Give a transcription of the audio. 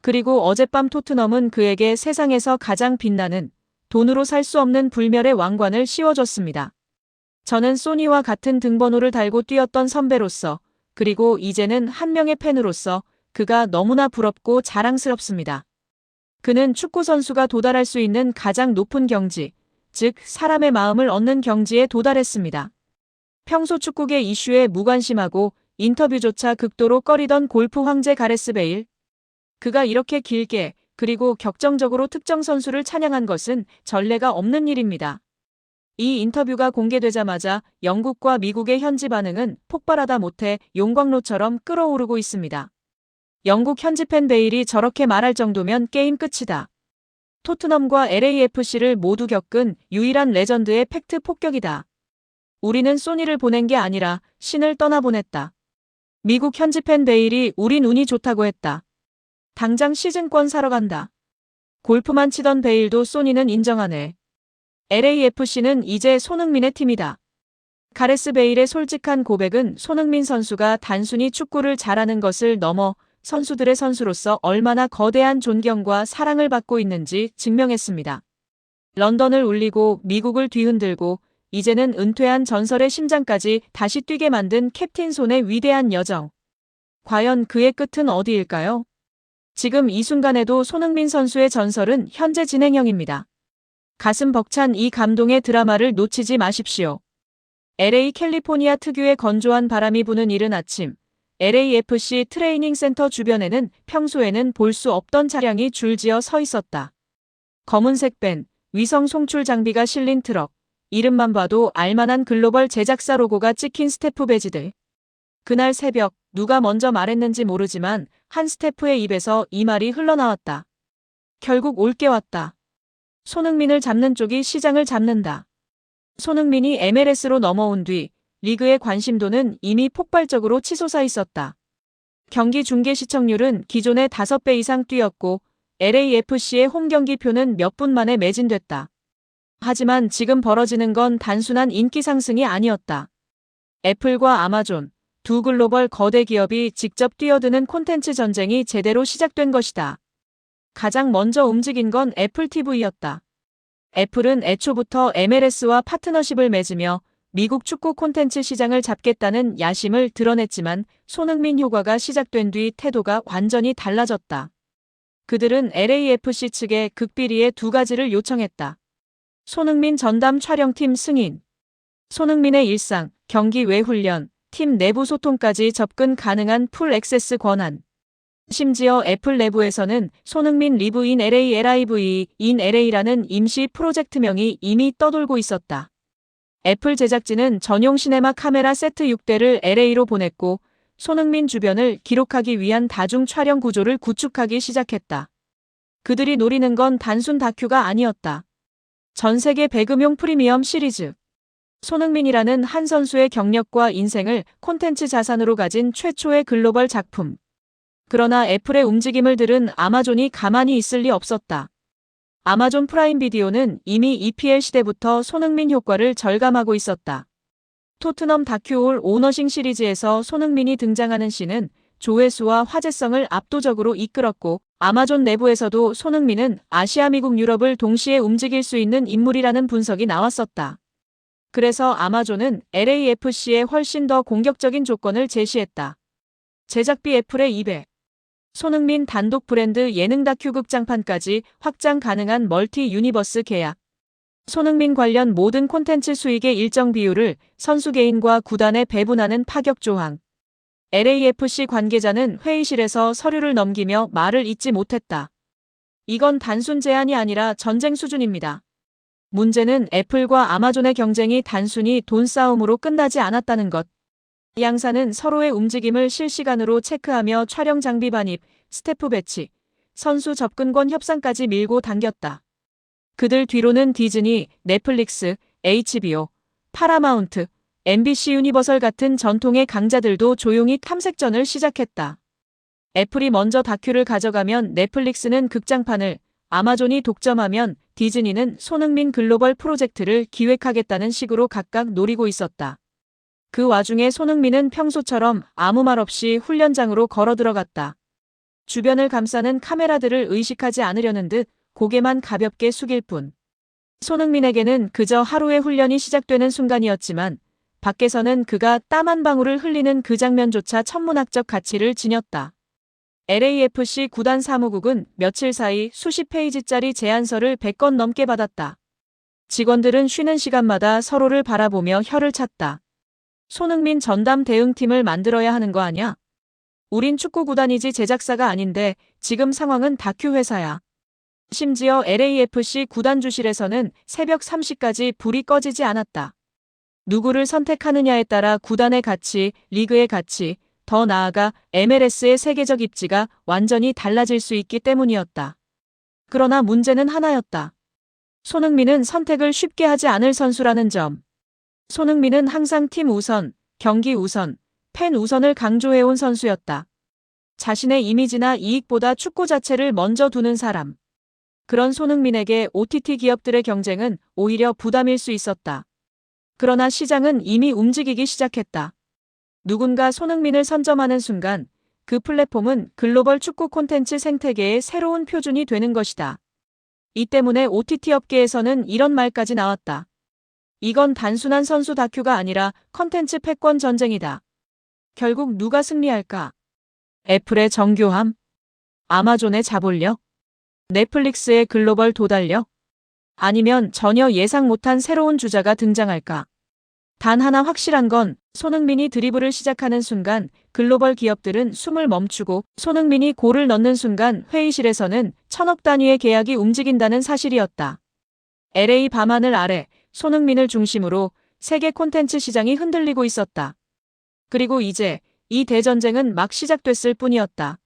그리고 어젯밤 토트넘은 그에게 세상에서 가장 빛나는 돈으로 살 수 없는 불멸의 왕관을 씌워줬습니다. 저는 소니와 같은 등번호를 달고 뛰었던 선배로서 그리고 이제는 한 명의 팬으로서 그가 너무나 부럽고 자랑스럽습니다. 그는 축구 선수가 도달할 수 있는 가장 높은 경지, 즉 사람의 마음을 얻는 경지에 도달했습니다. 평소 축구계 이슈에 무관심하고 인터뷰조차 극도로 꺼리던 골프 황제 가레스 베일. 그가 이렇게 길게 그리고 격정적으로 특정 선수를 찬양한 것은 전례가 없는 일입니다. 이 인터뷰가 공개되자마자 영국과 미국의 현지 반응은 폭발하다 못해 용광로처럼 끓어오르고 있습니다. 영국 현지 팬 베일이 저렇게 말할 정도면 게임 끝이다. 토트넘과 LAFC를 모두 겪은 유일한 레전드의 팩트 폭격이다. 우리는 소니를 보낸 게 아니라 신을 떠나보냈다. 미국 현지 팬 베일이 우린 운이 좋다고 했다. 당장 시즌권 사러 간다. 골프만 치던 베일도 소니는 인정하네. LAFC는 이제 손흥민의 팀이다. 가레스 베일의 솔직한 고백은 손흥민 선수가 단순히 축구를 잘하는 것을 넘어 선수들의 선수로서 얼마나 거대한 존경과 사랑을 받고 있는지 증명했습니다. 런던을 울리고 미국을 뒤흔들고 이제는 은퇴한 전설의 심장까지 다시 뛰게 만든 캡틴 손의 위대한 여정. 과연 그의 끝은 어디일까요? 지금 이 순간에도 손흥민 선수의 전설은 현재 진행형입니다. 가슴 벅찬 이 감동의 드라마를 놓치지 마십시오. LA 캘리포니아 특유의 건조한 바람이 부는 이른 아침, LAFC 트레이닝 센터 주변에는 평소에는 볼 수 없던 차량이 줄지어 서 있었다. 검은색 밴, 위성 송출 장비가 실린 트럭, 이름만 봐도 알만한 글로벌 제작사 로고가 찍힌 스태프 배지들. 그날 새벽 누가 먼저 말했는지 모르지만 한 스태프의 입에서 이 말이 흘러나왔다. 결국 올게 왔다. 손흥민을 잡는 쪽이 시장을 잡는다. 손흥민이 MLS로 넘어온 뒤 리그의 관심도는 이미 폭발적으로 치솟아 있었다. 경기 중계 시청률은 기존의 5배 이상 뛰었고 LAFC의 홈 경기 표는 몇 분 만에 매진됐다. 하지만 지금 벌어지는 건 단순한 인기 상승이 아니었다. 애플과 아마존, 두 글로벌 거대 기업이 직접 뛰어드는 콘텐츠 전쟁이 제대로 시작된 것이다. 가장 먼저 움직인 건 애플 TV였다. 애플은 애초부터 MLS와 파트너십을 맺으며 미국 축구 콘텐츠 시장을 잡겠다는 야심을 드러냈지만 손흥민 효과가 시작된 뒤 태도가 완전히 달라졌다. 그들은 LAFC 측에 극비리의 두 가지를 요청했다. 손흥민 전담 촬영팀 승인. 손흥민의 일상, 경기 외 훈련, 팀 내부 소통까지 접근 가능한 풀 액세스 권한. 심지어 애플 내부에서는 손흥민 리브 인 LA LIV 인 LA라는 임시 프로젝트명이 이미 떠돌고 있었다. 애플 제작진은 전용 시네마 카메라 세트 6대를 LA로 보냈고 손흥민 주변을 기록하기 위한 다중 촬영 구조를 구축하기 시작했다. 그들이 노리는 건 단순 다큐가 아니었다. 전 세계 배급용 프리미엄 시리즈. 손흥민이라는 한 선수의 경력과 인생을 콘텐츠 자산으로 가진 최초의 글로벌 작품. 그러나 애플의 움직임을 들은 아마존이 가만히 있을 리 없었다. 아마존 프라임 비디오는 이미 EPL 시대부터 손흥민 효과를 절감하고 있었다. 토트넘 다큐 올 오너싱 시리즈에서 손흥민이 등장하는 씬은 조회수와 화제성을 압도적으로 이끌었고 아마존 내부에서도 손흥민은 아시아 미국 유럽을 동시에 움직일 수 있는 인물이라는 분석이 나왔었다. 그래서 아마존은 LAFC에 훨씬 더 공격적인 조건을 제시했다. 제작비 애플의 2배, 손흥민 단독 브랜드 예능 다큐 극장판까지 확장 가능한 멀티 유니버스 계약. 손흥민 관련 모든 콘텐츠 수익의 일정 비율을 선수 개인과 구단에 배분하는 파격 조항. LAFC 관계자는 회의실에서 서류를 넘기며 말을 잇지 못했다. 이건 단순 제안이 아니라 전쟁 수준입니다. 문제는 애플과 아마존의 경쟁이 단순히 돈 싸움으로 끝나지 않았다는 것. 양사는 서로의 움직임을 실시간으로 체크하며 촬영 장비 반입, 스태프 배치, 선수 접근권 협상까지 밀고 당겼다. 그들 뒤로는 디즈니, 넷플릭스, HBO, 파라마운트, MBC 유니버설 같은 전통의 강자들도 조용히 탐색전을 시작했다. 애플이 먼저 다큐를 가져가면 넷플릭스는 극장판을, 아마존이 독점하면 디즈니는 손흥민 글로벌 프로젝트를 기획하겠다는 식으로 각각 노리고 있었다. 그 와중에 손흥민은 평소처럼 아무 말 없이 훈련장으로 걸어 들어갔다. 주변을 감싸는 카메라들을 의식하지 않으려는 듯 고개만 가볍게 숙일 뿐. 손흥민에게는 그저 하루의 훈련이 시작되는 순간이었지만 밖에서는 그가 땀 한 방울을 흘리는 그 장면조차 천문학적 가치를 지녔다. LAFC 구단 사무국은 며칠 사이 수십 페이지짜리 제안서를 100건 넘게 받았다. 직원들은 쉬는 시간마다 서로를 바라보며 혀를 찼다. 손흥민 전담 대응팀을 만들어야 하는 거 아냐? 우린 축구 구단이지 제작사가 아닌데 지금 상황은 다큐 회사야. 심지어 LAFC 구단 주실에서는 새벽 3시까지 불이 꺼지지 않았다. 누구를 선택하느냐에 따라 구단의 가치, 리그의 가치, 더 나아가 MLS의 세계적 입지가 완전히 달라질 수 있기 때문이었다. 그러나 문제는 하나였다. 손흥민은 선택을 쉽게 하지 않을 선수라는 점. 손흥민은 항상 팀 우선, 경기 우선, 팬 우선을 강조해온 선수였다. 자신의 이미지나 이익보다 축구 자체를 먼저 두는 사람. 그런 손흥민에게 OTT 기업들의 경쟁은 오히려 부담일 수 있었다. 그러나 시장은 이미 움직이기 시작했다. 누군가 손흥민을 선점하는 순간 그 플랫폼은 글로벌 축구 콘텐츠 생태계의 새로운 표준이 되는 것이다. 이 때문에 OTT 업계에서는 이런 말까지 나왔다. 이건 단순한 선수 다큐가 아니라 컨텐츠 패권 전쟁이다. 결국 누가 승리할까? 애플의 정교함? 아마존의 자본력? 넷플릭스의 글로벌 도달력? 아니면 전혀 예상 못한 새로운 주자가 등장할까? 단 하나 확실한 건 손흥민이 드리블을 시작하는 순간 글로벌 기업들은 숨을 멈추고 손흥민이 골을 넣는 순간 회의실에서는 천억 단위의 계약이 움직인다는 사실이었다. LA 밤하늘 아래 손흥민을 중심으로 세계 콘텐츠 시장이 흔들리고 있었다. 그리고 이제 이 대전쟁은 막 시작됐을 뿐이었다.